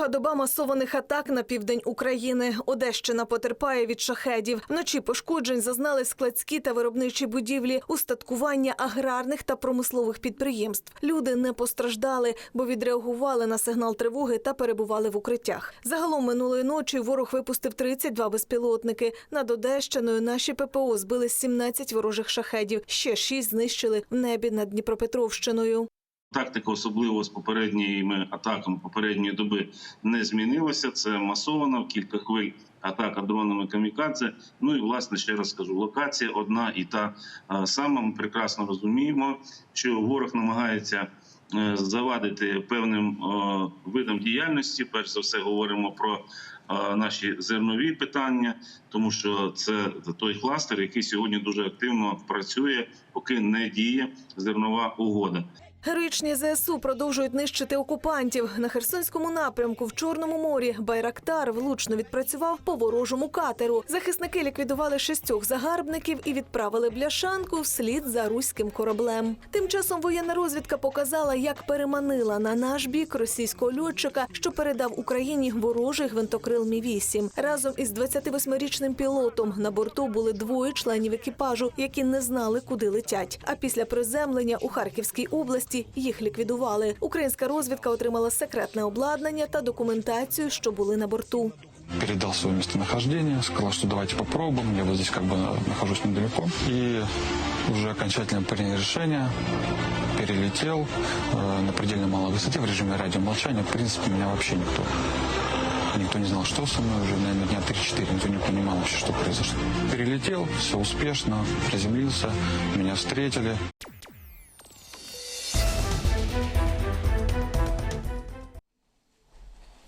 Друга доба масованих атак на південь України. Одещина потерпає від шахедів. Вночі пошкоджень зазнали складські та виробничі будівлі, устаткування аграрних та промислових підприємств. Люди не постраждали, бо відреагували на сигнал тривоги та перебували в укриттях. Загалом минулої ночі ворог випустив 32 безпілотники. Над Одещиною наші ППО збили 17 ворожих шахедів. Ще 6 знищили в небі над Дніпропетровщиною. Тактика, особливо з попередніми атаками попередньої доби, не змінилася. Це масована в кілька хвиль атака дронами камікадзе. Ну і власне ще раз скажу, локація одна і та сама. Ми прекрасно розуміємо, що ворог намагається е, завадити певним е, видам діяльності. Перш за все, говоримо про е, наші зернові питання, тому що це той кластер, який сьогодні дуже активно працює, поки не діє зернова угода. Героїчні ЗСУ продовжують нищити окупантів на Херсонському напрямку в Чорному морі. Байрактар влучно відпрацював по ворожому катеру. Захисники ліквідували шістьох загарбників і відправили бляшанку вслід за руським кораблем. Тим часом воєнна розвідка показала, як переманила на наш бік російського льотчика, що передав Україні ворожий гвинтокрил Мі 8 разом із 28-річним пілотом. На борту були двоє членів екіпажу, які не знали, куди летять. А після приземлення у Харківській області їх ліквідували. Українська розвідка отримала секретне обладнання та документацію, що були на борту. передал свое местонахождение, сказал, что давайте попробуем, я вот здесь как бы на- нахожусь недалеко. И уже окончательно принял решение, перелетел э, на предельно малой высоте в режиме радиомолчания. В принципе, меня вообще никто Никто не знал, что со мной уже, наверное, дня 3-4, никто не понимал вообще, что произошло. Перелетел, все успешно, приземлился, меня встретили.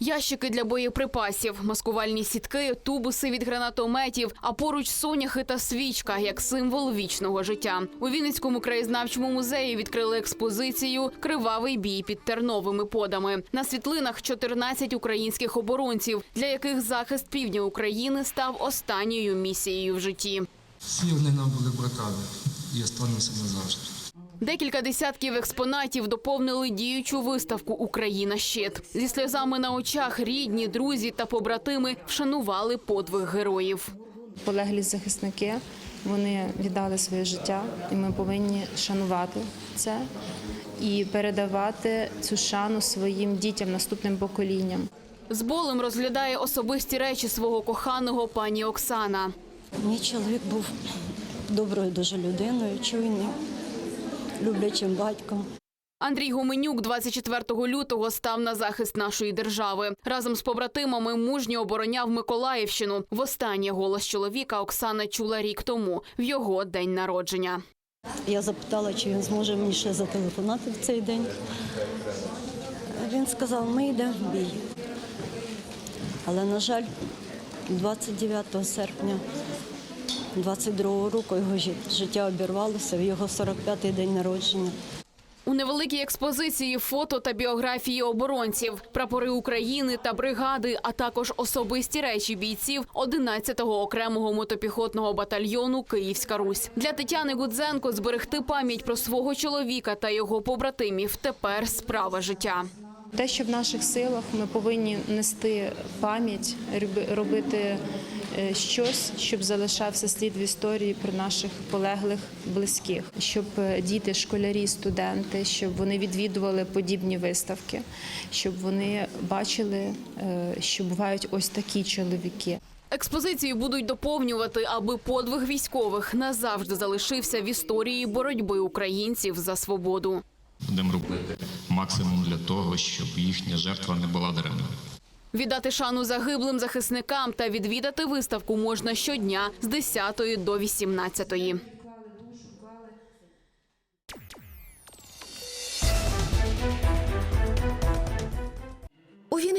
Ящики для боєприпасів, маскувальні сітки, тубуси від гранатометів, а поруч соняхи та свічка як символ вічного життя. У Вінницькому краєзнавчому музеї відкрили експозицію Кривавий бій під терновими подами. На світлинах 14 українських оборонців, для яких захист півдня України став останньою місією в житті. Всі вони нам були братами і остануться назавжди. Декілька десятків експонатів доповнили діючу виставку Україна щит зі сльозами на очах. Рідні, друзі та побратими вшанували подвиг героїв. Полеглі захисники вони віддали своє життя, і ми повинні шанувати це і передавати цю шану своїм дітям, наступним поколінням. З болем розглядає особисті речі свого коханого пані Оксана. Мій чоловік був доброю дуже людиною, чуйним, люблячим батьком. Андрій Гуменюк 24 лютого став на захист нашої держави. Разом з побратимами мужньо обороняв Миколаївщину. Востаннє голос чоловіка Оксана чула рік тому в його день народження. Я запитала, чи він зможе мені ще зателефонувати в цей день. Він сказав, ми йдемо в бій. Але, на жаль, 29 серпня 22 року його жит- життя обірвалося в його 45-й день народження. У невеликій експозиції фото та біографії оборонців, прапори України та бригади, а також особисті речі бійців 11-го окремого мотопіхотного батальйону Київська Русь для Тетяни Гудзенко зберегти пам'ять про свого чоловіка та його побратимів. Тепер справа життя. Те, що в наших силах, ми повинні нести пам'ять, роби- робити щось, щоб залишався слід в історії про наших полеглих близьких, щоб е, діти, школярі, студенти, щоб вони відвідували подібні виставки, щоб вони бачили, е, що бувають ось такі чоловіки. Експозицію будуть доповнювати, аби подвиг військових назавжди залишився в історії боротьби українців за свободу. Будемо робити максимум для того, щоб їхня жертва не була даремною. Віддати шану загиблим захисникам та відвідати виставку можна щодня з 10 до 18.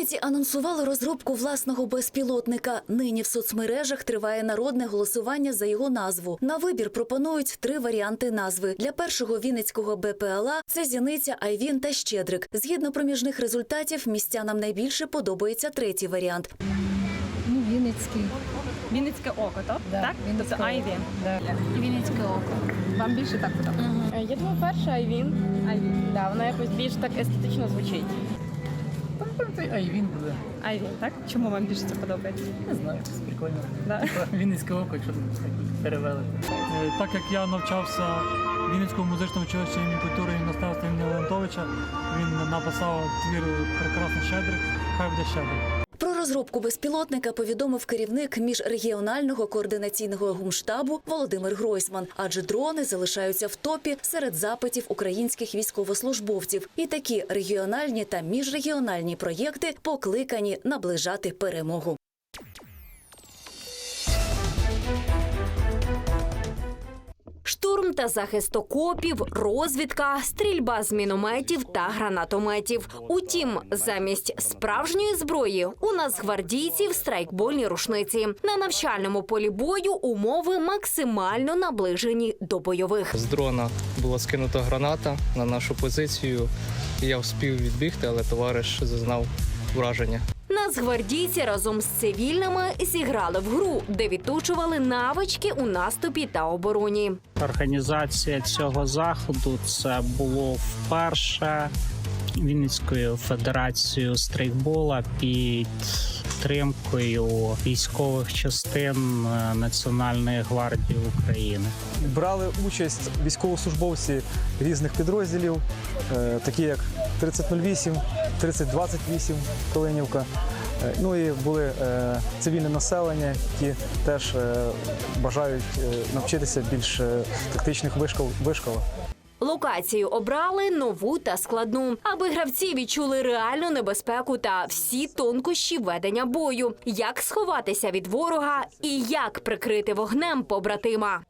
Вінниці анонсували розробку власного безпілотника. Нині в соцмережах триває народне голосування за його назву. На вибір пропонують три варіанти назви. Для першого вінницького БПЛА це зіниця, Айвін та Щедрик. Згідно проміжних результатів, містянам найбільше подобається третій варіант. Ну, Вінницький. Вінницьке око, так? так? Вінницьке Тобто Айві. Да. Вінницьке око. Вам більше так подобається? Я думаю, перша Айвін. Айвін. Да, вона якось більш так естетично звучить. А й він буде. А він, так? Чому вам більше це подобається? Не знаю, це прикольно. Да. Вінницьке око, якщо так перевели. Е, Так як я навчався в Вінницькому музичному училищі імені культури і наставства імені Леонтовича, він написав твір Прекрасний щедрик, хай буде щедрик. Розробку безпілотника повідомив керівник міжрегіонального координаційного гумштабу Володимир Гройсман, адже дрони залишаються в топі серед запитів українських військовослужбовців. І такі регіональні та міжрегіональні проєкти покликані наближати перемогу. Штурм та захист окопів, розвідка, стрільба з мінометів та гранатометів. Утім, замість справжньої зброї у нас гвардійців страйкбольні рушниці. На навчальному полі бою умови максимально наближені до бойових. З дрона була скинута граната на нашу позицію. Я вспів відбігти, але товариш зазнав враження. Нацгвардійці разом з цивільними зіграли в гру, де відточували навички у наступі та обороні. Організація цього заходу це було вперше Вінницькою федерацією стрейкбола під підтримкою військових частин е, Національної гвардії України. брали участь військовослужбовці різних підрозділів, е, такі як 3008, 3028 Калинівка. Е, Ну і були цивільне населення, які теж бажають навчитися більш тактичних вишкол вишколах. Локацію обрали нову та складну, аби гравці відчули реальну небезпеку та всі тонкощі ведення бою, як сховатися від ворога і як прикрити вогнем побратима.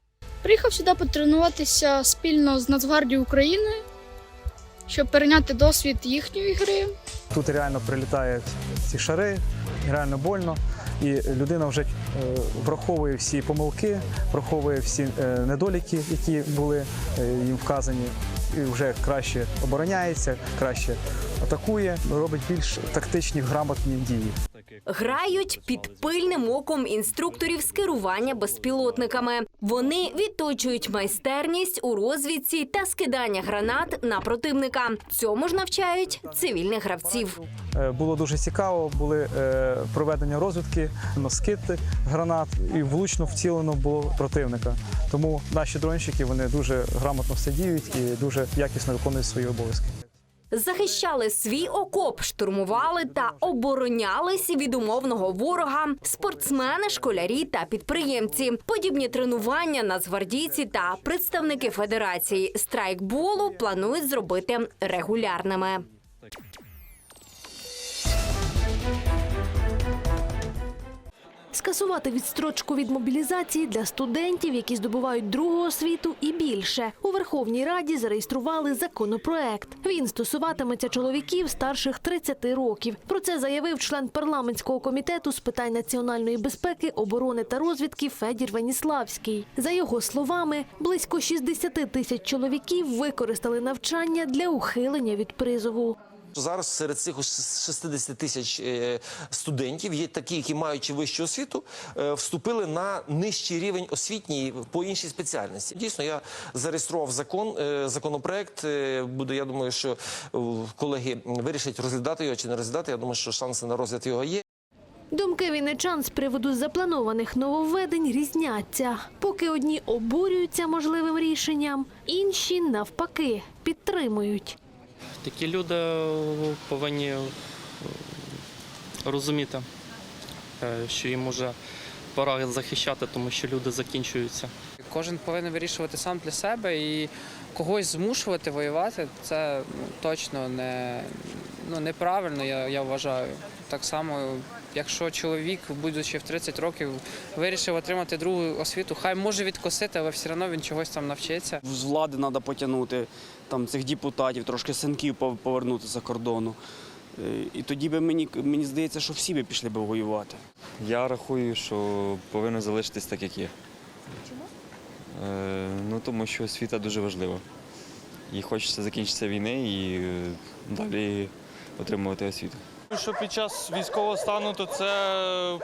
Приїхав сюди потренуватися спільно з Нацгвардією України, щоб перейняти досвід їхньої гри. Тут реально прилітають ці шари, реально больно. І людина вже е, враховує всі помилки, враховує всі е, недоліки, які були е, їм вказані, і вже краще обороняється, краще атакує, робить більш тактичні грамотні дії. Грають під пильним оком інструкторів з керування безпілотниками. Вони відточують майстерність у розвідці та скидання гранат на противника. Цьому ж навчають цивільних гравців. Е, Було дуже цікаво, були е, проведення розвідки, скид гранат і влучно вцілено було противника. Тому наші дронщики вони дуже грамотно все діють і дуже якісно виконують свої обов'язки. Захищали свій окоп, штурмували та оборонялись від умовного ворога спортсмени, школярі та підприємці. Подібні тренування нацгвардійці та представники федерації страйкболу планують зробити регулярними. Скасувати відстрочку від мобілізації для студентів, які здобувають другу освіту, і більше у Верховній Раді зареєстрували законопроект. Він стосуватиметься чоловіків старших 30 років. Про це заявив член парламентського комітету з питань національної безпеки, оборони та розвідки Федір Веніславський. За його словами, близько 60 тисяч чоловіків використали навчання для ухилення від призову. Зараз серед цих 60 тисяч е, студентів є такі, які маючи вищу освіту, е, вступили на нижчий рівень освітній по іншій спеціальності. Дійсно, я зареєстрував закон, е, законопроект. Буде, я думаю, що колеги вирішать розглядати його чи не розглядати. Я думаю, що шанси на розгляд його є. Думки вінничан з приводу запланованих нововведень різняться. Поки одні обурюються можливим рішенням, інші навпаки підтримують. Такі люди повинні е, розуміти, е, що їм уже пора захищати, тому що люди закінчуються. Кожен повинен вирішувати сам для себе і когось змушувати воювати це ну, точно не ну, неправильно, я, я вважаю. Так само, якщо чоловік, будучи в 30 років, вирішив отримати другу освіту, хай може відкосити, але все одно він чогось там навчиться. З влади треба потягнути там цих депутатів, трошки синків повернути за кордону. Е, І тоді би мені, мені здається, що всі би пішли би воювати. Я рахую, що повинно залишитись так, як є. Чому? Е, ну, тому що освіта дуже важлива. І хочеться закінчитися війни і е, далі отримувати освіту. Що під час військового стану, то це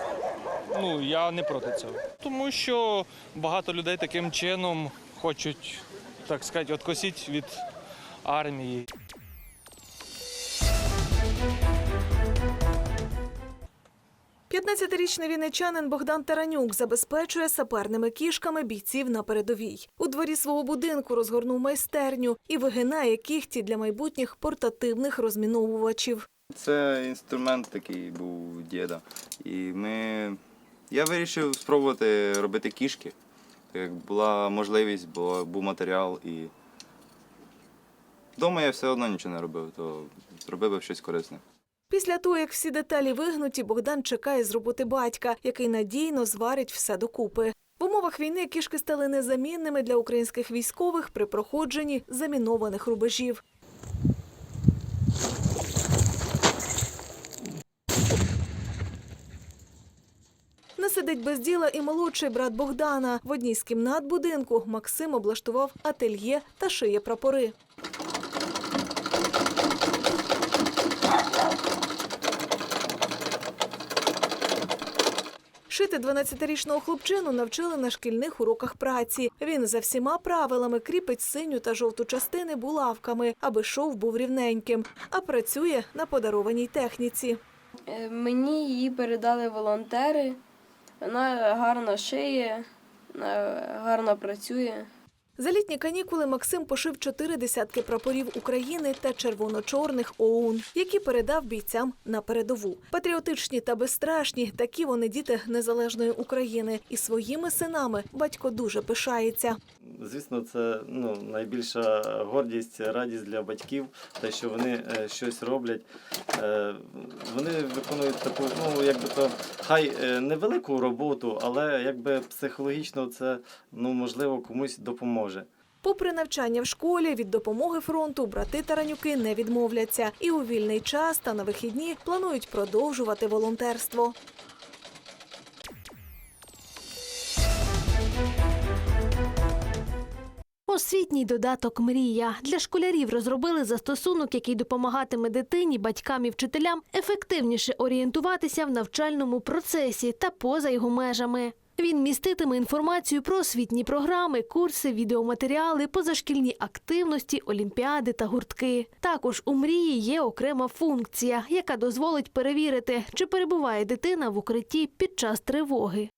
ну я не проти цього. Тому що багато людей таким чином хочуть, так сказати, відкосити від армії. 15-річний вінничанин Богдан Таранюк забезпечує саперними кішками бійців на передовій. У дворі свого будинку розгорнув майстерню і вигинає кіхті для майбутніх портативних розміновувачів. Це інструмент такий був діда. І ми... я вирішив спробувати робити кішки. Як була можливість, бо був матеріал і. Вдома я все одно нічого не робив, то зробив би щось корисне. Після того, як всі деталі вигнуті, Богдан чекає з роботи батька, який надійно зварить все докупи. В умовах війни кішки стали незамінними для українських військових при проходженні замінованих рубежів. Сидить без діла і молодший брат Богдана. В одній з кімнат будинку Максим облаштував ательє та шиє прапори. Шити 12-річного хлопчину навчили на шкільних уроках праці. Він за всіма правилами кріпить синю та жовту частини булавками, аби шов був рівненьким, а працює на подарованій техніці. Е, Мені її передали волонтери. Вона гарно шиє, гарно працює. За літні канікули Максим пошив чотири десятки прапорів України та червоно-чорних ОУН, які передав бійцям на передову. Патріотичні та безстрашні, такі вони діти незалежної України. І своїми синами батько дуже пишається. Звісно, це ну, найбільша гордість, радість для батьків, те, що вони е, щось роблять. Е, вони виконують таку, ну якби то хай е, невелику роботу, але якби психологічно це ну, можливо комусь допоможе. Попри навчання в школі, від допомоги фронту брати Таранюки не відмовляться і у вільний час та на вихідні планують продовжувати волонтерство. Освітній додаток Мрія для школярів розробили застосунок, який допомагатиме дитині, батькам і вчителям ефективніше орієнтуватися в навчальному процесі та поза його межами. Він міститиме інформацію про освітні програми, курси, відеоматеріали, позашкільні активності, олімпіади та гуртки. Також у мрії є окрема функція, яка дозволить перевірити, чи перебуває дитина в укритті під час тривоги.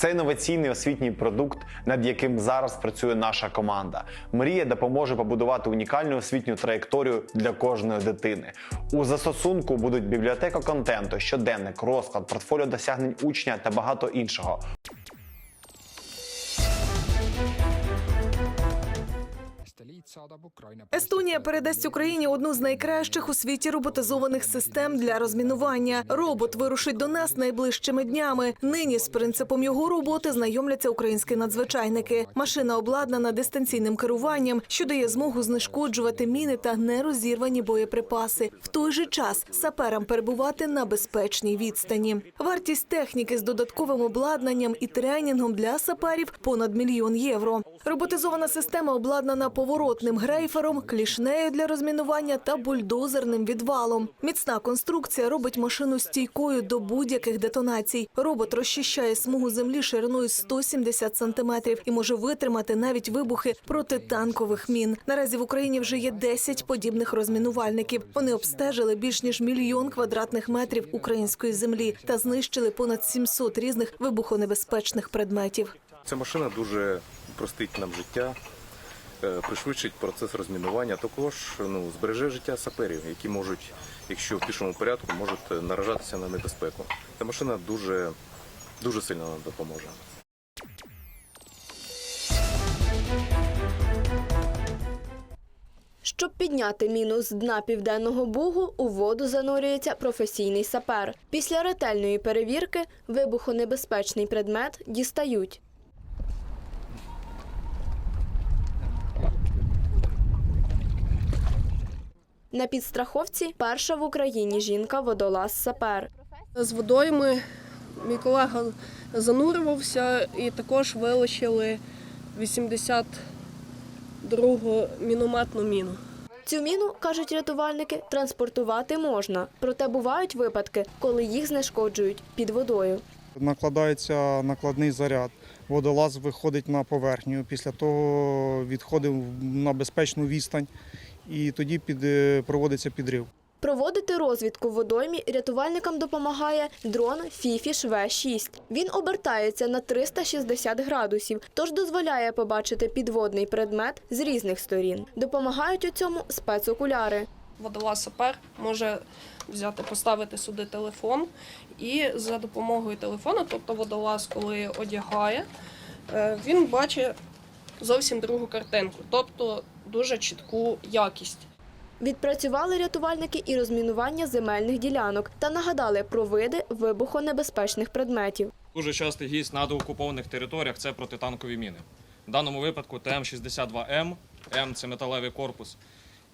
Це інноваційний освітній продукт, над яким зараз працює наша команда. Мрія допоможе побудувати унікальну освітню траєкторію для кожної дитини. У застосунку будуть бібліотека контенту, щоденник, розклад, портфоліо досягнень учня та багато іншого. Естонія передасть Україні одну з найкращих у світі роботизованих систем для розмінування. Робот вирушить до нас найближчими днями. Нині з принципом його роботи знайомляться українські надзвичайники. Машина обладнана дистанційним керуванням, що дає змогу знешкоджувати міни та нерозірвані боєприпаси. В той же час саперам перебувати на безпечній відстані. Вартість техніки з додатковим обладнанням і тренінгом для саперів понад мільйон євро. Роботизована система обладнана поворотним грейфером, клішнею для розмінування та бульдозерним відвалом. Міцна конструкція робить машину стійкою до будь-яких детонацій. Робот розчищає смугу землі шириною 170 сантиметрів і може витримати навіть вибухи протитанкових мін. Наразі в Україні вже є 10 подібних розмінувальників. Вони обстежили більш ніж мільйон квадратних метрів української землі та знищили понад 700 різних вибухонебезпечних предметів. Ця машина дуже простить нам життя, пришвидшить процес розмінування, також ну, збереже життя саперів, які можуть, якщо в пішому порядку, можуть наражатися на небезпеку. Ця машина дуже, дуже сильно нам допоможе. Щоб підняти міну з дна південного бугу, у воду занурюється професійний сапер. Після ретельної перевірки вибухонебезпечний предмет дістають. На підстраховці перша в Україні жінка-водолаз-сапер. З водою ми, мій колега занурювався і також вилучили 82-го мінометну міну. Цю міну, кажуть рятувальники, транспортувати можна. Проте бувають випадки, коли їх знешкоджують під водою. Накладається накладний заряд. Водолаз виходить на поверхню, після того відходить на безпечну відстань і тоді під, проводиться підрив. Проводити розвідку в водоймі рятувальникам допомагає дрон Фіфіш В6. Він обертається на 360 градусів, тож дозволяє побачити підводний предмет з різних сторін. Допомагають у цьому спецокуляри. Водолаз сапер може взяти, поставити сюди телефон і за допомогою телефону, тобто водолаз, коли одягає, е, він бачить зовсім другу картинку, тобто дуже чітку якість. Відпрацювали рятувальники і розмінування земельних ділянок та нагадали про види вибухонебезпечних предметів. Дуже частий гість на деокупованих територіях це протитанкові міни. В даному випадку ТМ-62М, М це металевий корпус,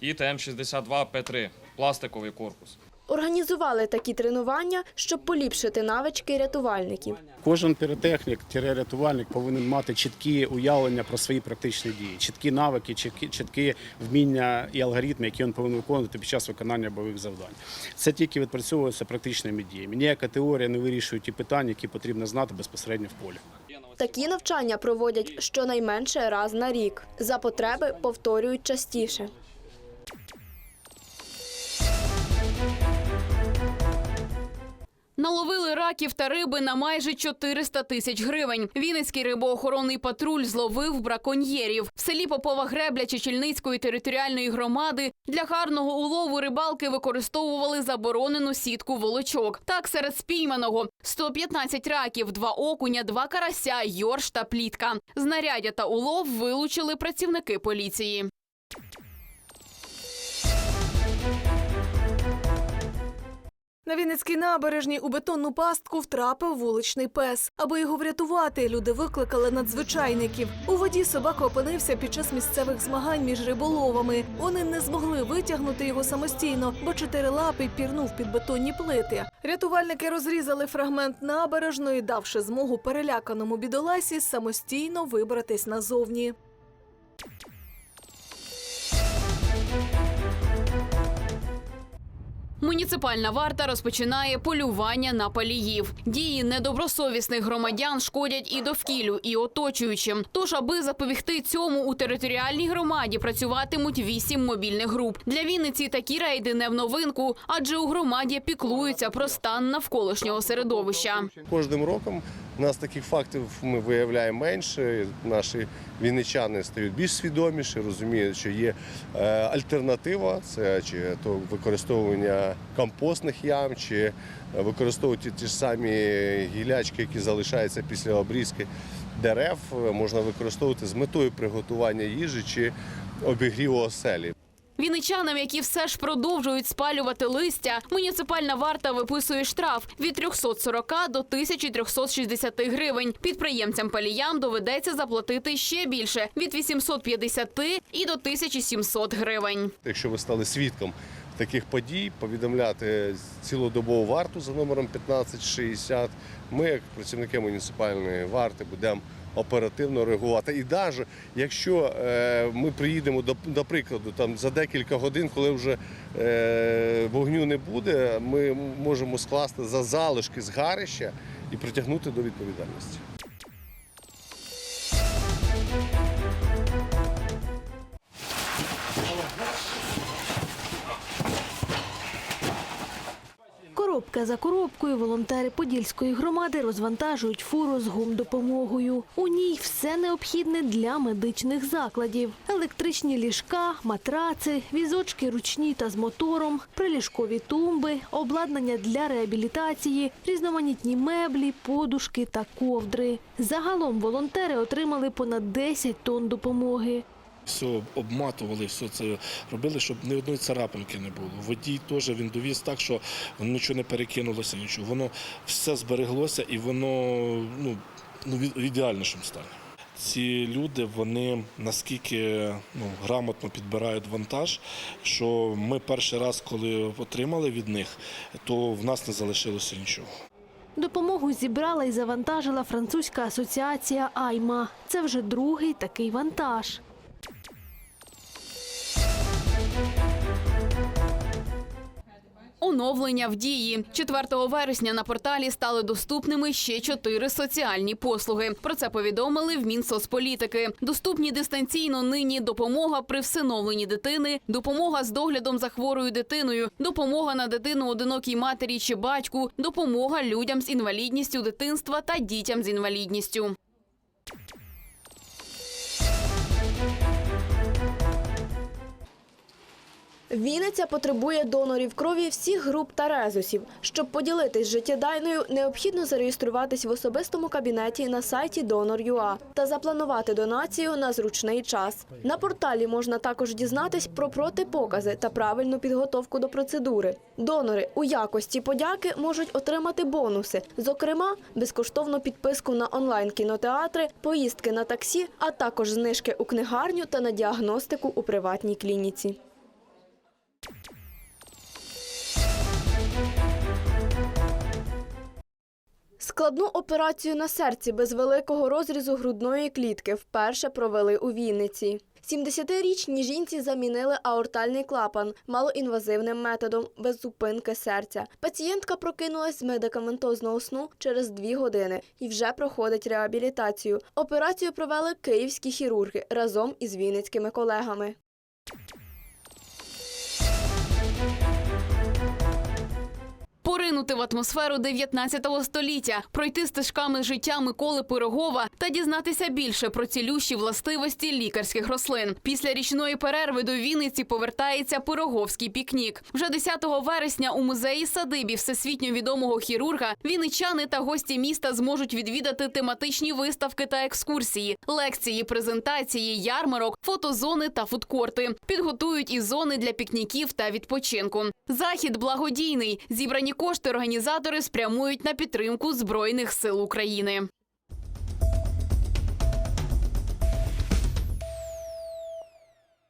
і ТМ-62П3 пластиковий корпус. Організували такі тренування, щоб поліпшити навички рятувальників. Кожен піротехнік, рятувальник повинен мати чіткі уявлення про свої практичні дії, чіткі навики, чіткі, чіткі вміння і алгоритми, які він повинен виконувати під час виконання бойових завдань. Це тільки відпрацьовується практичними діями. Ніяка теорія не вирішує ті питання, які потрібно знати безпосередньо в полі. Такі навчання проводять щонайменше раз на рік. За потреби повторюють частіше. Наловили раків та риби на майже 400 тисяч гривень. Вінницький рибоохоронний патруль зловив браконьєрів. В селі Попова Гребля Чечільницької територіальної громади для гарного улову рибалки використовували заборонену сітку волочок. Так, серед спійманого 115 раків, два окуня, два карася, йорш та плітка. Знаряддя та улов вилучили працівники поліції. На Вінницькій набережній у бетонну пастку втрапив вуличний пес. Аби його врятувати, люди викликали надзвичайників. У воді собака опинився під час місцевих змагань між риболовами. Вони не змогли витягнути його самостійно, бо чотирилапий пірнув під бетонні плити. Рятувальники розрізали фрагмент набережної, давши змогу переляканому бідоласі самостійно вибратись назовні. Муніципальна варта розпочинає полювання на паліїв. Дії недобросовісних громадян шкодять і довкіллю, і оточуючим. Тож, аби запобігти цьому, у територіальній громаді працюватимуть вісім мобільних груп. Для Вінниці такі рейди не в новинку, адже у громаді піклуються про стан навколишнього середовища. Кожним роком у нас таких фактів ми виявляємо менше. Наші вінничани стають більш свідоміші, розуміють, що є е, альтернатива, це чи то використовування компостних ям, чи використовувати ті ж самі гілячки, які залишаються після обрізки дерев, можна використовувати з метою приготування їжі чи обігріву оселі. Вінничанам, які все ж продовжують спалювати листя, муніципальна варта виписує штраф від 340 до 1360 гривень. Підприємцям паліям доведеться заплатити ще більше від 850 і до 1700 гривень. Якщо ви стали свідком таких подій, повідомляти цілодобову варту за номером 1560. Ми, як працівники муніципальної варти, будемо оперативно реагувати. І навіть якщо е, ми приїдемо до, до прикладу, там за декілька годин, коли вже е, вогню не буде, ми можемо скласти за залишки згарища і притягнути до відповідальності. Коробка за коробкою волонтери Подільської громади розвантажують фуру з гумдопомогою. У ній все необхідне для медичних закладів: електричні ліжка, матраци, візочки ручні та з мотором, приліжкові тумби, обладнання для реабілітації, різноманітні меблі, подушки та ковдри. Загалом волонтери отримали понад 10 тонн допомоги. Все обматували, все це робили, щоб ні одної царапинки не було. Водій теж він довіз так, що нічого не перекинулося, нічого. Воно все збереглося і воно ну, ну, в ідеальнішому стані. Ці люди вони наскільки ну, грамотно підбирають вантаж, що ми перший раз, коли отримали від них, то в нас не залишилося нічого. Допомогу зібрала і завантажила французька асоціація Айма. Це вже другий такий вантаж. Оновлення в дії 4 вересня на порталі стали доступними ще чотири соціальні послуги. Про це повідомили в Мінсоцполітики. Доступні дистанційно нині допомога при всиновленні дитини, допомога з доглядом за хворою дитиною, допомога на дитину одинокій матері чи батьку, допомога людям з інвалідністю дитинства та дітям з інвалідністю. Вінниця потребує донорів крові всіх груп та резусів. Щоб поділитись життєдайною, необхідно зареєструватись в особистому кабінеті на сайті Donor.ua та запланувати донацію на зручний час. На порталі можна також дізнатись про протипокази та правильну підготовку до процедури. Донори у якості подяки можуть отримати бонуси, зокрема, безкоштовну підписку на онлайн-кінотеатри, поїздки на таксі, а також знижки у книгарню та на діагностику у приватній клініці. Складну операцію на серці без великого розрізу грудної клітки вперше провели у Вінниці. 70-річній жінці замінили аортальний клапан малоінвазивним методом без зупинки серця. Пацієнтка прокинулась з медикаментозного сну через дві години і вже проходить реабілітацію. Операцію провели київські хірурги разом із вінницькими колегами. Поринути в атмосферу 19 століття, пройти стежками життя Миколи Пирогова та дізнатися більше про цілющі властивості лікарських рослин. Після річної перерви до Вінниці повертається Пироговський пікнік. Вже 10 вересня у музеї садибі всесвітньо відомого хірурга вінничани та гості міста зможуть відвідати тематичні виставки та екскурсії, лекції, презентації, ярмарок, фотозони та фудкорти. Підготують і зони для пікніків та відпочинку. Захід благодійний. Зібрані кошти організатори спрямують на підтримку збройних сил України.